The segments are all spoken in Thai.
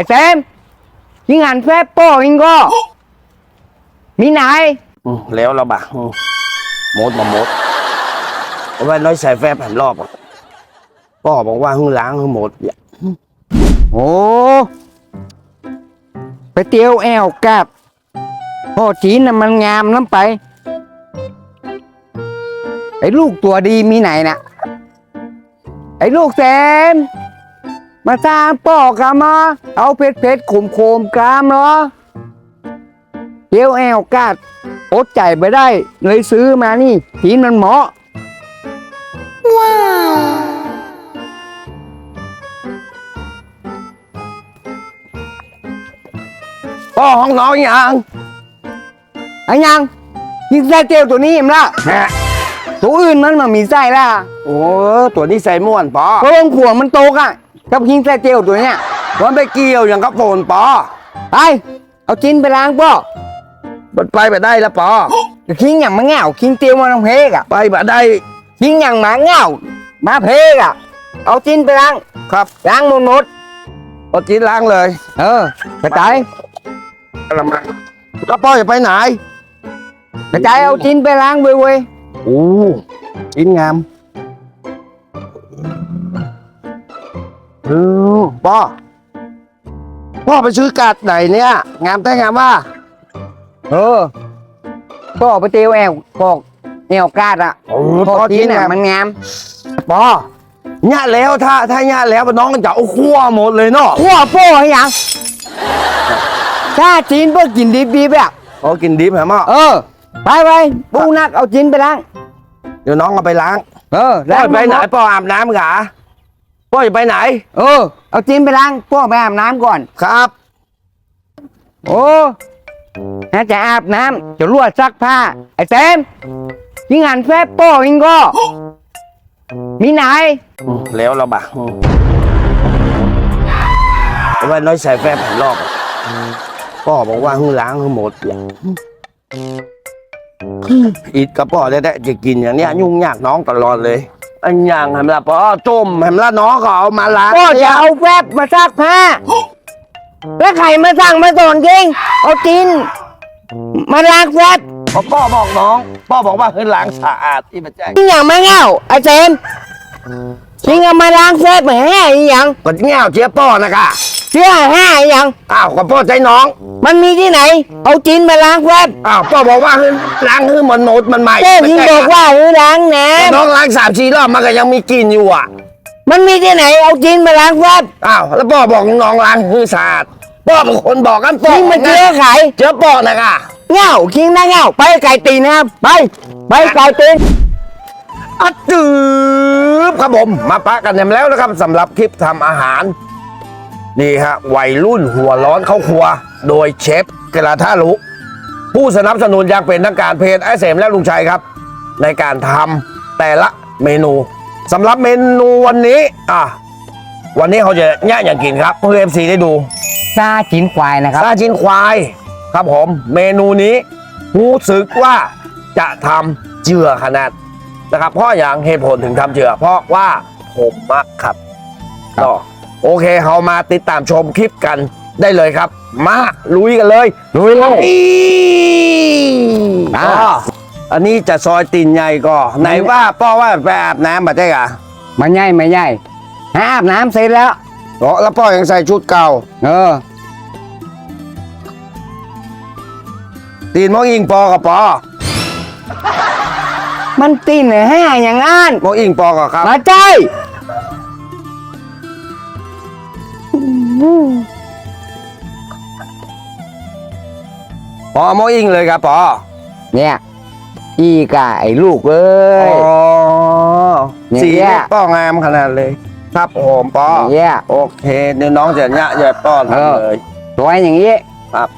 อ้แซมยิงหันแฟบโป้ยิงก็ มีไหนอืมแล้วเราบะอืมหมดมาหมดเอาไว้น้อยใส่แฟบแผ่นรอบอะพ่อบอกว่าหึ่งล้างหึ่งหมดอย่าโอ้ไปเตียวแอวกับพ่อจีนน่ะมันงามน้ำไป ไอ้ลูกตัวดีมีไหนน่ะ ไอ้ลูกแซม มาตามปอกกามาเอาเพชรเพชรขมโคมกรามเหรอเตียวแอวกาดอดใจไปได้ เลยซื้อมานี่จีนมันเหมาะพ่อห้องน้องยังไอ้ยังยิงไส้เตียวตัวนี้เอ็มละฮะตัวอื่นมันมามีไส้ละโอ้ตัวนี้ใส่ม่วนปอเพราะว่าขวงมันโตกอะ กับยิงไส้เตียวตัวเนี้ยมันไปเกี่ยวอย่างกับโฟนปอไปเอาจินไปล้างป่อมันไปแบบได้แล้วปอคิงอย่างมาเงาคิงเตียวมาลงเพกอะไปแบบได้คิงอย่างมาเงามาเพกอะเอาจินไปล้างครับล้างหมดหมดเอาจีนล้างเลย เออกระจายละมาแล้วพ่อจะไปไหนกระจายเอาจินไปล้างเว้ยเว้ยโอ้จีนงาม ออพ่อพ่อไปซื้อกาดไหนเนี่ย งามแต่งามว่า เออก็ไปเตียวแอวปอกแอวกาดอะโอ้พอพ่อจิจีนนอะงามมันงามปอเนี่ยแล้วถ้าถ้าเนี่ยแล้วน้องก็จะเอาคั่วหมดเลยเนาะขั้วโป้ให้ยังถ้าจีนเพื่อกินดิบๆอะเอากินดิบเหรอมั้งเออ ไปไปปูนักเอาจินไปล้าง เดี๋ยวน้องเอาไปล้าง เออพ่อล้างจะไปไหนมดพ่ออาบน้ำกะ พ่อจะไปไหน เออ เอาจินไปล้างพ่อไปอาบน้ำก่อน ครับ โอ้น่าจะอาบน้ำจะรวดซักผ้า ไอ้เต็มยิงหันแฟบโป้ยิงก็ มีไหนอืมแล้วเราบะอืมเอาไว้น้อยใส่แฟบแผ่นรอบอะพ่อบอกว่าหึ่งล้างหึ่งหมดอย่าอิดกับพ่อได้แต่จะกินอย่างเนี้ยยุ่งยากน้องตลอดเลย อันอย่างแหมละพ่อจมแหมละน้องก็เอามาล้างก็จะเอาแฟบมาซักผ้า แล้วใครมาสั่งมาสอนจริงเอาจินมาล้างแฟบพอพ่อบอกน้องพ่อบอกว่าให้ล้างสะอาดที่มันแจ้งยิงอย่างมาเงาไอ้เต็มยิงเอามาล้างแฟบเหมือนแห่อีหยังก็เงี้ยวเจี๊ยบพ่อนะกะ เชื่อแห่อีหยังอ้าวก็พ่อใจน้องมันมีที่ไหน เอาจินมาล้างแฟบอ้าวพ่อบอกว่าให้ล้างให้มันหมดมันใหม่เจ้ยิงบอกว่าให้ล้างน้น้องล้างสามสี่รอบมันก็ยังมีกลินอยู่อะำมันมีที่ไหน เอาจินมาล้างแฟบอ้าวแล้วพ่อบอกน้องล้างให้สะอาดพ่อเป็นคนบอกกันพ่อคิงมาเจอไข่เจอพ่อนะกะเง่าคิงนะเง่าไปไก่ตีนนะครับไป ไปไก่ตีน อัดจืบครับผมมาปะกันกันแล้วนะครับสำหรับคลิปทำอาหาร นี่ฮะวัยรุ่นหัวร้อนเข้าครัว โดยเชฟกระทะลุผู้สนับสนุนอย่างเป็นทางการเพจไอเสมและลุงชัยครับ ในการทำแต่ละเมนูสำหรับเมนูวันนี้อะวันนี้เขาจะแย่อย่างกินครับเพื่อเอฟซีได้ดูซาจินควายนะครับซาจินควายครับผมเมนูนี้รู้สึกว่าจะทำเจือขนาดนะครับเพราะอย่างเหตุผลถึงทำเจือเพราะว่าผมมักครับครับก็ โอเคเขามาติดตามชมคลิปกันได้เลยครับ มาลุยกันเลยลุยเลยอีอ่าก็อันนี้จะซอยตีนใหญ่ก็ไหนว่าป้อว่าไปอาบน้ำมาใช่กะมาใหญ่มาใหญ่หาอาบน้ำเสร็จแล้วอ๋อแล้วป้อยังใส่ชุดเก่า เออ ตีนมองอิงปอกับปอมันตีนแห่อย่างนั้นมองอิงปอกับครับมาใจ ปอมองอิงเลยครับปอเนี่ยอีกะไอ้ลูกเอ้ยอ๋ออย่างสีเงี้ยป้องามขนาดเลย ครับผมป้อเนี่ยโอเคเดี๋ยวน้องจะเนี่ยจะป้อนเออทำเลย สวยอย่างนี้ครับ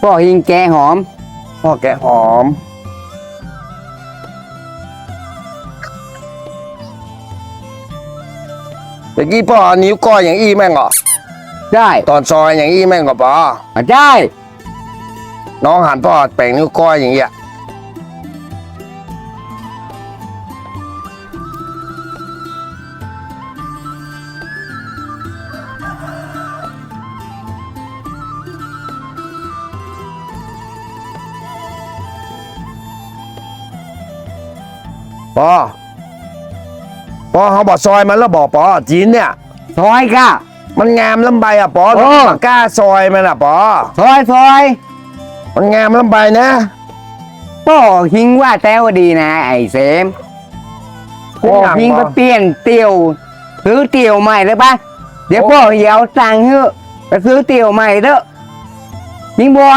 พ่อยิงแกหอม พ่อแกะหอมเมื่อกี้พ่อเอานิ้วก้อยอย่างอี้แม่งเหรอ ได้ตอนซอยอย่างนี้แม่งก็บออะได้ น้องหันพ่อแป่งนิ้วก้อยอย่างเงี้ยปอปอเขาบอกซอยมันแล้วบอกปอจีนเนี่ย ซอยค่ะ มันงามลำใบอะปอเออปากกล้าซอยมันอะปอซอยซอยมันงามลำใบนะพ่อหิงว่าแต้วดีนะ ไอ้เสมพ่อหิงไปเปลี่ยนเตียวซื้อเตียวใหม่เลยปะเดี๋ยวพ่อเหี่ยวตังค์เฮ้อะไปซื้อเตียวใหม่เถอะหิงบัว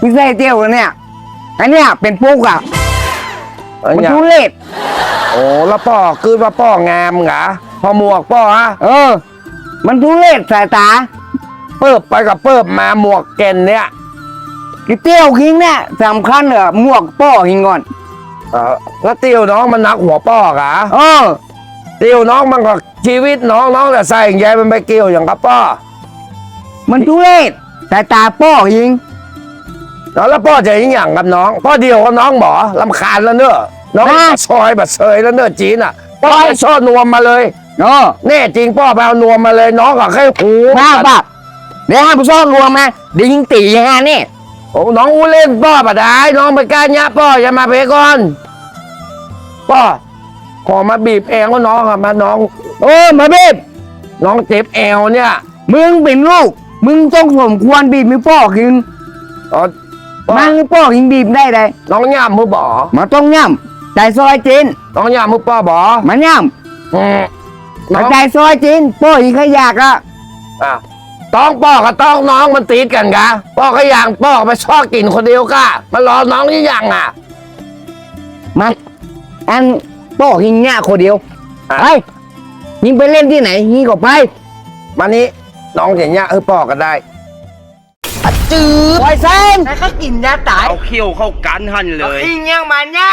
หิงใส่เตียวเนี่ยอันเนี้ยเป็นปุ๊กอะเอ้ยมันเนี่ยทุเรศโอ้แล้วป้อคือว่าป้องามเหรอพอหมวกป้อฮะเออ มันทุเรศสายตา เปิบไปกับเปิบมาหมวกเก่นเนี่ยกิเตี้ยวหิงเนี่ยสำคัญเหรอหมวกพ่อหิงก่อนเออแล้วติวน้องมันนักหัวป้อเหรอเออติวน้องมันก็ชีวิตน้องน้องแต่ใส่อย่างใยมันไปเกี่ยวอย่างกับป้อมันทุเรศสายตาพ่อหิงแล้วแล้วป้อจะยิงอย่างกับน้องป้อเดียวกับน้องหมอลำคาญแล้วเนอะน้องซอยแบบเซยแล้วเนอะจีนอะป้อให้ช่อนวมมาเลย เออแน่จริงป้อไปเอานวมมาเลยน้องก็แค่หูมาปับเดี๋ยวห้ามไปซ่อนรวมมาเดี๋ยวยิงตีอย่างนั้นนี่โอ้น้องอู้เล่นป้อปะได้น้องไปกล้าเนี้ยป้ออย่ามาเพก่อนป้อขอมาบีบเอวก็น้องอะมาน้องโอ้มาบีบน้องเจ็บเอวเนี่ย มึงเป็นลูก มึงต้องสมควรบีบมือพ่อกินอ๋อป้อมันมือพ่อกินบีบได้เลยน้องย่ามมือบ่อมาต้องย่ำใจซอยจีนน้องย่ามมือป้อบ่อมันย่อืมำ น้มาองใจซอยจีนพ่ออีกขยากอะอะต้องป้อกับต้องน้องมันตีดกันกะป้อก็อย่างป้อไปชอบกินคนเดียวกะมารอน้องยี่ยังอะมาอันพ่อกินเนี่ยคนเดียวอะ ไปยิงไปเล่นที่ไหนยิงก็ไปมานี้น้องอย่างเงี้ยเออป้อก็ได้ จืดไวเซนแล้วก็กินยาตายเอาเขี้ยวเข้ากันหันเลยยิงยังมันเนี่ย